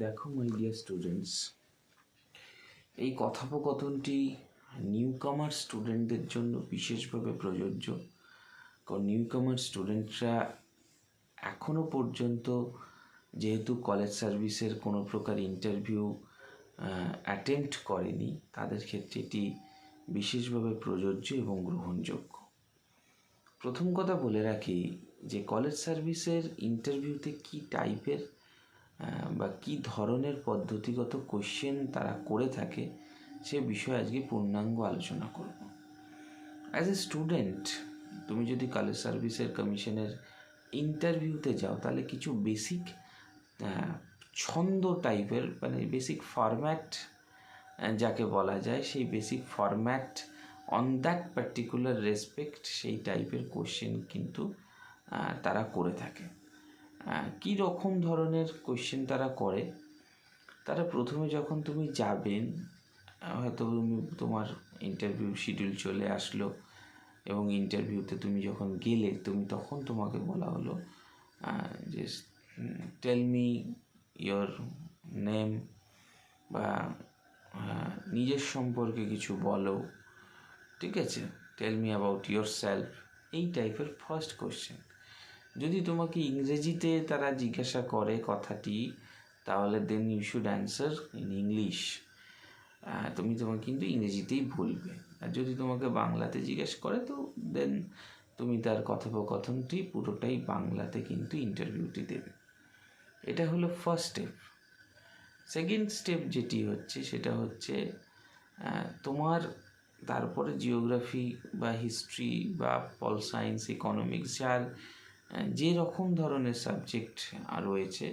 দেখো my dear students এই কথোপকথনটি new কামার স্টুডেন্টদের জন্য বিশেষভাবে প্রযোজ্য। কারণ নিউ কামার স্টুডেন্টরা এখনও পর্যন্ত যেহেতু কলেজ সার্ভিসের কোনো প্রকার ইন্টারভিউ অ্যাটেম্প্ট করেনি, তাদের ক্ষেত্রে এটি বিশেষভাবে প্রযোজ্য এবং গ্রহণযোগ্য। প্রথম কথা বলে রাখি যে কলেজ সার্ভিসের ইন্টারভিউতে কী টাইপের বা কী ধরনের পদ্ধতিগত কোশ্চেন তারা করে থাকে, সে বিষয়ে আজকে পূর্ণাঙ্গ আলোচনা করব। অ্যাজ এ স্টুডেন্ট তুমি যদি কলেজ সার্ভিসের কমিশনের ইন্টারভিউতে যাও, তাহলে কিছু বেসিক ছন্দ টাইপের মানে বেসিক ফরম্যাট যাকে বলা যায়, সেই basic format on that particular respect সেই টাইপের কোশ্চেন কিন্তু তারা করে থাকে। আহ, কী রকম ধরনের কোশ্চেন তারা করে? তারা প্রথমে যখন তুমি যাবেন হয়তো তুমি তোমার ইন্টারভিউ শিডিউল চলে আসলো এবং ইন্টারভিউতে তুমি যখন গেলে তুমি তখন তোমাকে বলা হলো যে টেল মি ইয়োর নেম বা নিজের সম্পর্কে কিছু বলো ঠিক আছে? Tell me about yourself এই টাইপের ফার্স্ট কোশ্চেন যদি তোমাকে ইংরেজিতে তারা জিজ্ঞাসা করে কথাটি, তাহলে then you should answer in English তুমি তোমাকে কিন্তু ইংরেজিতেই বলবে। আর যদি তোমাকে বাংলাতে জিজ্ঞেস করে, তো দেন তুমি তার কথোপকথনটি পুরোটাই বাংলাতে কিন্তু ইন্টারভিউটি দেবে। এটা হলো ফার্স্ট স্টেপ সেকেন্ড স্টেপ যেটি হচ্ছে, সেটা হচ্ছে তোমার তারপরে জিওগ্রাফি বা হিস্ট্রি বা পল সায়েন্স ইকোনমিক্স যার যে রকম ধরনের সাবজেক্ট রয়েছে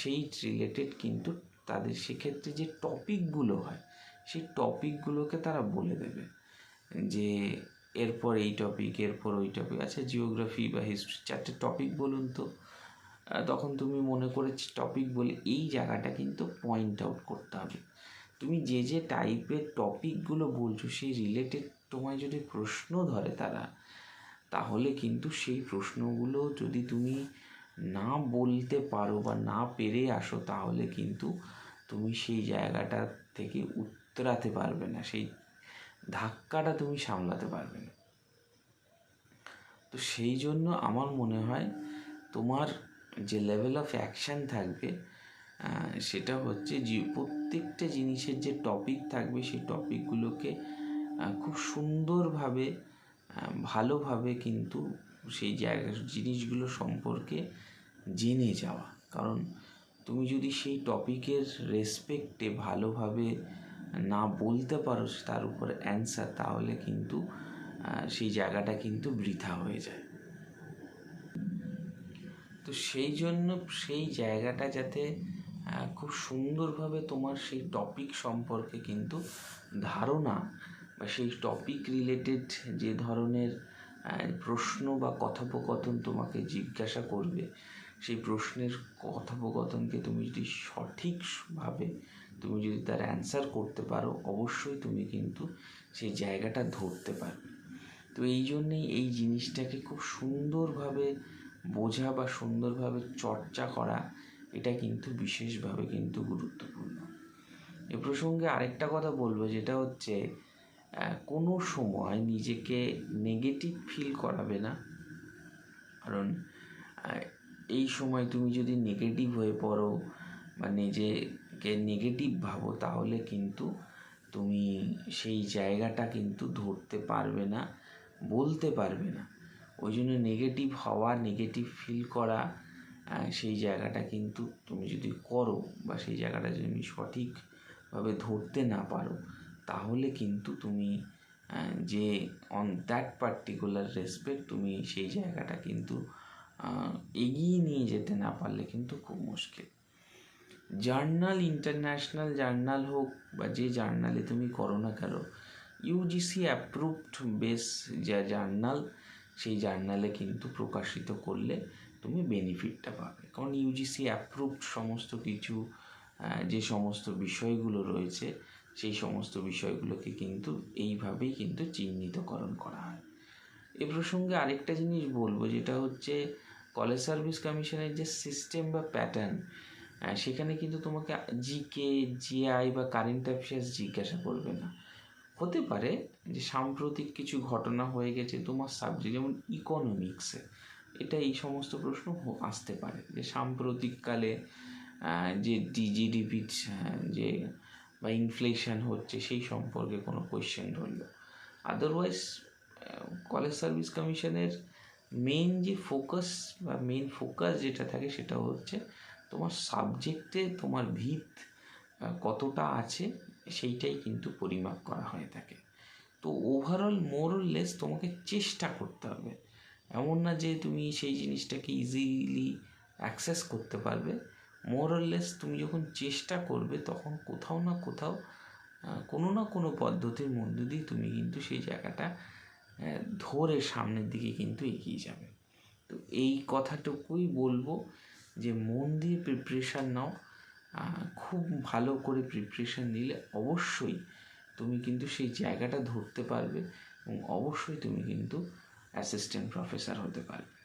সেই রিলেটেড কিন্তু তাদের সেক্ষেত্রে যে টপিকগুলো হয়, সেই টপিকগুলোকে তারা বলে দেবে। যে এরপর এই টপিক এরপর ওই টপিক আচ্ছা জিওগ্রাফি বা হিস্ট্রি চারটে টপিক বলুন তো। তখন তুমি মনে করে টপিক বলে এই জায়গাটা কিন্তু পয়েন্ট আউট করতে হবে। তুমি যে যে টাইপের টপিকগুলো বলছো, সেই রিলেটেড তোমায় যদি প্রশ্ন ধরে তারা তাহলে কিন্তু সেই প্রশ্নগুলো যদি তুমি না বলতে পারো বা না পেরে আসো, তাহলে কিন্তু তুমি সেই জায়গাটা থেকে উত্তরাতে পারবে না, সেই ধাক্কাটা তুমি সামলাতে পারবে না। তো সেই জন্য আমার মনে হয় তোমার যে লেভেল অফ অ্যাকশান থাকবে সেটা হচ্ছে যে প্রত্যেকটা জিনিসের যে টপিক থাকবে, সেই টপিকগুলোকে খুব সুন্দরভাবে ভালোভাবে কিন্তু সেই জায়গা, জিনিসগুলো সম্পর্কে জেনে যাওয়া। কারণ তুমি যদি সেই টপিকের রেসপেক্টে ভালোভাবে না বলতে পারো তার উপর অ্যান্সার তাহলে কিন্তু সেই জায়গাটা কিন্তু বৃথা হয়ে যায়। তো সেই জন্য সেই জায়গাটা যাতে খুব সুন্দরভাবে তোমার সেই টপিক সম্পর্কে কিন্তু ধারণা বা সেই টপিক রিলেটেড যে ধরনের প্রশ্ন বা কথোপকথন তোমাকে জিজ্ঞাসা করবে, সেই প্রশ্নের কথোপকথনকে তুমি যদি সঠিকভাবে তুমি যদি তার অ্যান্সার করতে পারো, অবশ্যই তুমি কিন্তু সেই জায়গাটা ধরতে পারবে। তো এই জন্যেই এই জিনিসটাকে খুব সুন্দরভাবে বোঝা বা সুন্দরভাবে চর্চা করা, এটা কিন্তু বিশেষভাবে কিন্তু গুরুত্বপূর্ণ। এ প্রসঙ্গে আরেকটা কথা বলব, যেটা হচ্ছে কোনো সময় নিজেকে নেগেটিভ ফিল করাবে না। কারণ এই সময় তুমি যদি নেগেটিভ হয়ে পড়ো বা নিজেকে নেগেটিভ ভাবো, তাহলে কিন্তু তুমি সেই জায়গাটা কিন্তু ধরতে পারবে না, বলতে পারবে না। ওই জন্য নেগেটিভ হওয়া নেগেটিভ ফিল করা সেই জায়গাটা কিন্তু তুমি যদি করো বা সেই জায়গাটা যদি তুমি সঠিকভাবে ধরতে না পারো তাহলে কিন্তু তুমি যে অন দ্যাট পার্টিকুলার রেসপেক্ট তুমি সেই জায়গাটা কিন্তু এগিয়ে নিয়ে যেতে না পারলে কিন্তু খুব মুশকিল। জার্নাল ইন্টারন্যাশনাল জার্নাল হোক বা যে জার্নালে তুমি করো না কেন ইউজিসি অ্যাপ্রুভড বেস যা জার্নাল, সেই জার্নালে কিন্তু প্রকাশিত করলে তুমি বেনিফিটটা পাবে। কারণ ইউজিসি অ্যাপ্রুভড সমস্ত কিছু যে সমস্ত বিষয়গুলো রয়েছে সেই সমস্ত বিষয়গুলোকে কিন্তু এইভাবেই কিন্তু চিহ্নিতকরণ করা হয়। এ প্রসঙ্গে আরেকটা জিনিস বলব, যেটা হচ্ছে কলেজ সার্ভিস কমিশনের যে সিস্টেম বা প্যাটার্ন সেখানে কিন্তু তোমাকে জিকে জিআই বা কারেন্ট অ্যাফেয়ার্স জিজ্ঞাসা করবে না। হতে পারে যে সাম্প্রতিক কিছু ঘটনা হয়ে গেছে তোমার সাবজেক্ট যেমন ইকোনমিক্সে এটা এই সমস্ত প্রশ্ন আসতে পারে। যে সাম্প্রতিককালে যে ডিজিডিপি যে বা ইনফ্লেশন হচ্ছে, সেই সম্পর্কে কোনো কোয়েশ্চেন ধরলো। আদারওয়াইজ কলেজ সার্ভিস কমিশনের মেন যে ফোকাস বা মেন ফোকাস যেটা থাকে সেটা হচ্ছে তোমার সাবজেক্টে তোমার ভিত কতটা আছে, সেইটাই কিন্তু পরিমাপ করা হয়ে থাকে। তো ওভারঅল মোরলেস তোমাকে চেষ্টা করতে হবে। এমন না যে তুমি সেই জিনিসটাকে ইজিলি অ্যাক্সেস করতে পারবে। মোরলেস তুমি যখন চেষ্টা করবে, তখন কোথাও না কোথাও কোনো না কোনো পদ্ধতির মধ্য দিয়ে তুমি কিন্তু সেই জায়গাটা ধরে সামনের দিকে কিন্তু এগিয়ে যাবে। তো এই কথাটুকুই বলব যে, মন দিয়ে প্রিপারেশান নাও। খুব ভালো করে প্রিপারেশান নিলে অবশ্যই তুমি কিন্তু সেই জায়গাটা ধরতে পারবে এবং অবশ্যই তুমি কিন্তু অ্যাসিস্ট্যান্ট প্রফেসর হতে পারবে।